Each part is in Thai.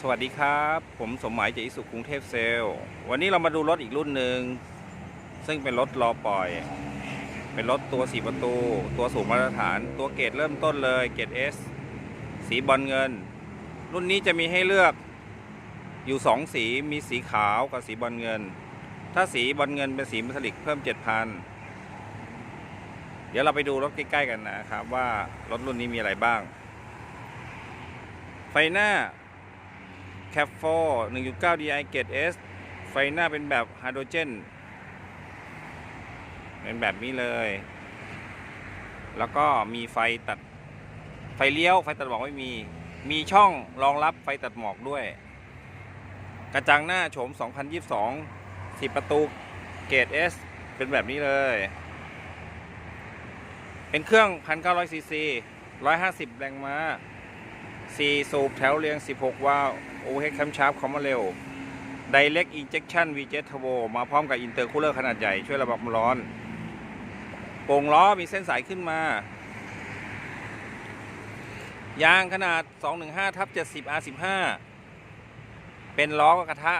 สวัสดีครับ ผมสมหมายจากอิสุกรุงเทพเซลล์วันนี้เรามาดูรถอีกรุ่นหนึ่ง ซึ่งเป็นรถรอปล่อย เป็นรถตัวสีประตู ตัวสูงมาตรฐาน ตัวเกรดเริ่มต้นเลยเกรด S สีบอลเงิน รุ่นนี้จะมีให้เลือกอยู่สองสีมีสีขาวกับสีบอลเงิน ถ้าสีบอลเงินเป็นสีเมทัลลิกเพิ่ม 7,000 เดี๋ยวเราไปดูรถใกล้ๆกันนะครับว่ารถรุ่นนี้มีอะไรบ้าง ไฟหน้า c a p 4 1.9 DI Gate S ไฟหน้าเป็นแบบไฮโดรเจน เป็นแบบนี้เลย แล้วก็มีไฟตัดไฟเลี้ยว ไฟตัดหมอกไม่มี มีช่องรองรับไฟตัดหมอกด้วย กระจังหน้าโฉม 2022 10 ประตูเกต S เป็นแบบนี้เลย เป็นเครื่อง 1,900ซีซี150 แรงม้า 4 สูบแถวเรียง 16 วาล์วโอเฮดแคมชาร์ปคอมมาเร็ว Direct Injection VJet Turbo มาพร้อมกับอินเตอร์คูลเลอร์ขนาดใหญ่ ช่วยระบายความร้อน โป่งล้อมีเส้นสายขึ้นมา ยางขนาด 215ทับ70 R15 เป็นล้อกระทะ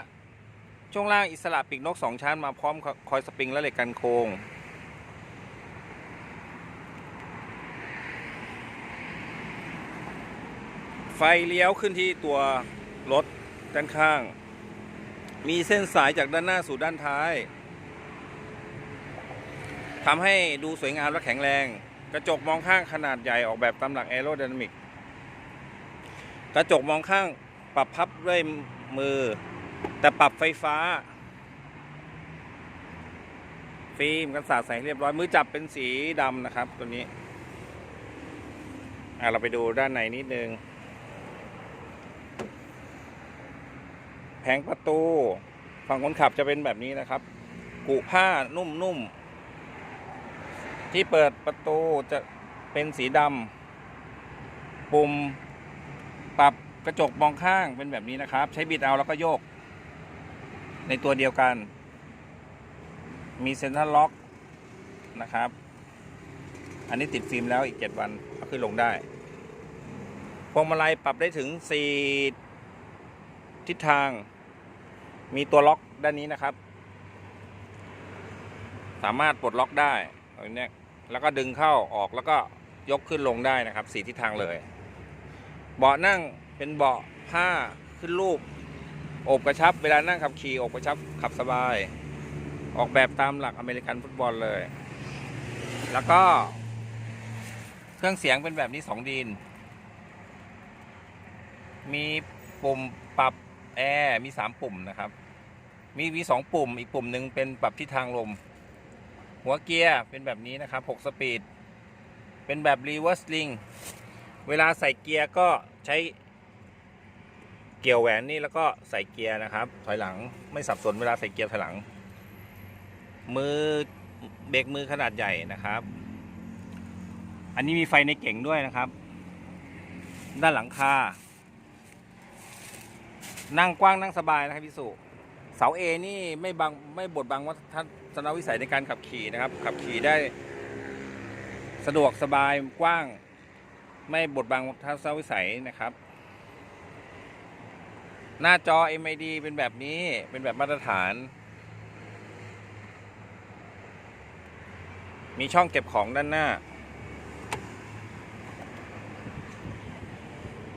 ช่วงล่างอิสระปีกนก 2 ชั้นมาพร้อมคอยสปริงและเหล็กกันโค้ง ไฟเลี้ยวขึ้นที่ตัวรถด้านข้าง มีเส้นสายจากด้านหน้าสู่ด้านท้ายทำให้ดูสวยงามและแข็งแรง กระจกมองข้างขนาดใหญ่ออกแบบตามหลักแอโร d y นามิก กระจกมองข้างปรับพับด้วยมือ แต่ปรับไฟฟ้า ฟิล์มกันสาดใส่เรียบร้อย มือจับเป็นสีดำนะครับ ตัวนี้ อะ เราไปดูด้านในนิดนึง ผงประตู ฝั่งคนขับจะเป็นแบบนี้นะครับ กุผ้านุ่มๆ ที่เปิดประตูจะเป็นสีดำ ปุ่มปรับกระจกมองข้างเป็นแบบนี้นะครับ ใช้บิดเอาแล้วก็โยก ในตัวเดียวกัน มีเซ็นทรัลล็อกนะครับ อันนี้ติดฟิล์มแล้วอีก 7 วันเอาขึ้นลงได้พวงมาลัยปรับได้ถึง 4 ทิศทาง มีตัวล็อกด้านนี้นะครับ สามารถปลดล็อกได้ตรงนี้แล้วก็ดึงเข้าออกแล้วก็ยกขึ้นลงได้นะครับสีทิศทางเลย เบาะนั่งเป็นเบาะผ้าขึ้นรูปอบกระชับ เวลานั่งขับขี่อบกระชับขับสบาย ออกแบบตามหลักอเมริกันฟุตบอลเลย แล้วก็เครื่องเสียงเป็นแบบนี้สองดีนมีปุ่มปรับ แอร์มีสามปุ่มนะครับ มีมีสองปุ่ม อีกปุ่มหนึ่งเป็นปรับทิศทางลม หัวเกียร์เป็นแบบนี้นะครับ6สปีด เป็นแบบ reverse link เวลาใส่เกียร์ก็ใช้เกี่ยวแหวนนี่แล้วก็ใส่เกียร์นะครับ ถอยหลังไม่สับสนเวลาใส่เกียร์ถอยหลัง มือเบรกมือขนาดใหญ่นะครับ อันนี้มีไฟในเก่งด้วยนะครับ ด้านหลังคา นั่งกว้างนั่งสบายนะครับพี่สุเสาเอนี่ไม่บังไม่บดบังวัฒนวิสัยในการขับขี่นะครับ ขับขี่ได้ สะดวกสบายกว้าง ไม่บดบังทัศนวิสัยนะครับ หน้าจอ MID เป็นแบบนี้เป็นแบบมาตรฐาน มีช่องเก็บของด้านหน้า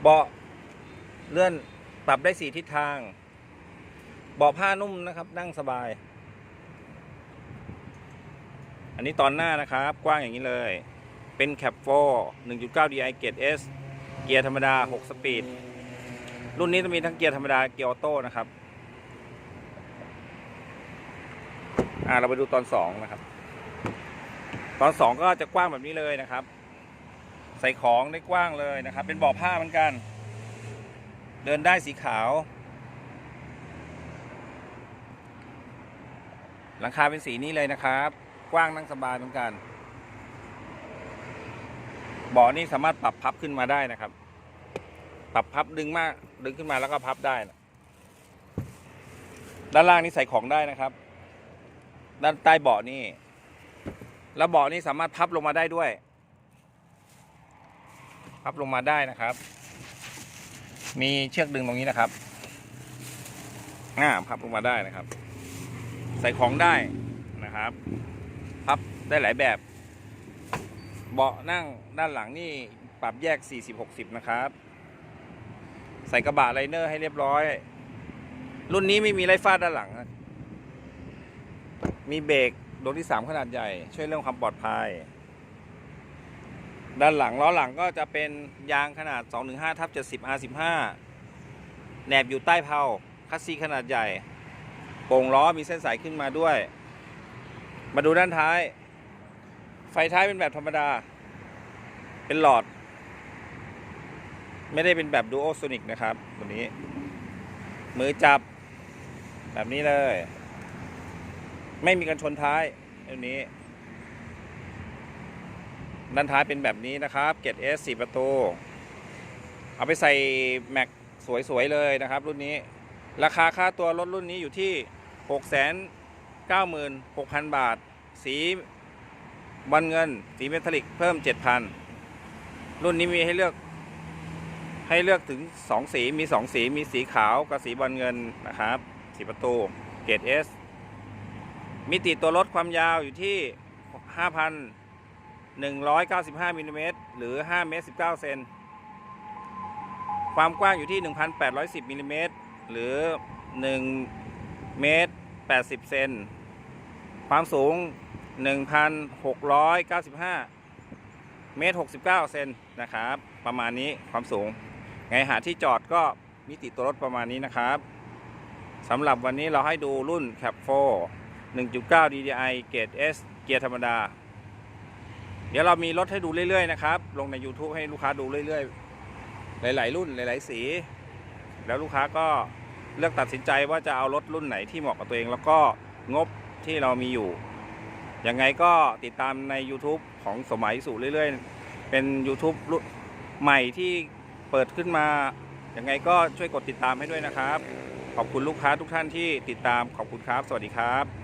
เบาะเลื่อน ปรับได้สี่ทิศทางเบาะผ้านุ่มนะครับ นั่งสบาย อันนี้ตอนหน้านะครับ กว้างอย่างนี้เลย เป็นแคปโฟ1.9 DI เกียร์ S เกียร์ธรรมดา 6 สปีด รุ่นนี้จะมีทั้งเกียร์ธรรมดา เกียร์ออโต้นะครับ อ่า เราไปดูตอน 2 นะครับ ตอน 2 ก็จะกว้างแบบนี้เลยนะครับ ใส่ของได้กว้างเลยนะครับ เป็นเบาะผ้าเหมือนกัน เดินได้สีขาว หลังคาเป็นสีนี้เลยนะครับ กว้างนั่งสบายเหมือนกันเบาะนี่สามารถปรับพับขึ้นมาได้นะครับ ปรับพับดึงมากดึงขึ้นมาแล้วก็พับได้นะด้านล่างนี่ใส่ของได้นะครับ ด้านใต้เบาะนี่ แล้วเบาะนี่สามารถพับลงมาได้ด้วย พับลงมาได้นะครับ มีเชือกดึงตรงนี้นะครับอ่าพับลงมาได้นะครับ ใส่ของได้นะครับ พับได้หลายแบบ เบาะนั่งด้านหลังนี่ปรับแยก 40-60 นะครับ ใส่กระบะไลเนอร์ให้เรียบร้อย รุ่นนี้ไม่มีไรฟาดด้านหลัง มีเบรกดวงที่ 3 ขนาดใหญ่ ช่วยเรื่องความปลอดภัย ด้านหลังล้อหลังก็จะเป็นยางขนาด 215ทับ70 R15 แหนบอยู่ใต้เพลาคัสซีขนาดใหญ่โป่งล้อมีเส้นสายขึ้นมาด้วย มาดูด้านท้าย ไฟท้ายเป็นแบบธรรมดา เป็นหลอด ไม่ได้เป็นแบบดูโอโซนิกนะครับ ตัวนี้ มือจับแบบนี้เลย ไม่มีกันชนท้ายตัวนี้ ด้านท้ายเป็นแบบนี้นะครับเกตเอสสี่ประตู เอาไปใส่แม็กสวย ๆ เลยนะครับ รุ่นนี้ ราคาค่าตัวรถรุ่นนี้อยู่ที่ 6 9 6 0 0 0 บาท สีบอลเงิน สีเมทัลลิกเพิ่ม 7,000 รุ่นนี้มีให้เลือก ให้เลือกถึง 2 สีมี 2 สีมีสีขาวกับสีบอลเงินนะครับสีประตูเกรด S มิติตัวรถความยาวอยู่ที่ 5,000 195มิลลิเมตรหรือ5เมตร19เซนความกว้างอยู่ที่ 1,810มิลลิเมตรหรือ 1 เมตร 80 เซน ความสูง 1,695 เมตร 69 เซนนะครับ ประมาณนี้ความสูง ไงหาที่จอดก็มิติตัวรถประมาณนี้นะครับ สำหรับวันนี้เราให้ดูรุ่น Cap 4 1.9 DDI เกรด S เกียร์ธรรมดา เดี๋ยวเรามีรถให้ดูเรื่อยๆนะครับ ลงใน YouTube ให้ลูกค้าดูเรื่อยๆ หลาย ๆ รุ่นหลาย ๆ สี แล้วลูกค้าก็เลือกตัดสินใจว่าจะเอารถรุ่นไหนที่เหมาะกับตัวเอง แล้วก็งบที่เรามีอยู่ ยังไงก็ติดตามใน YouTube ของสมัยสู่เรื่อย ๆ เป็น YouTube รุ่นใหม่ที่เปิดขึ้นมา ยังไงก็ช่วยกดติดตามให้ด้วยนะครับ ขอบคุณลูกค้าทุกท่านที่ติดตาม ขอบคุณครับ สวัสดีครับ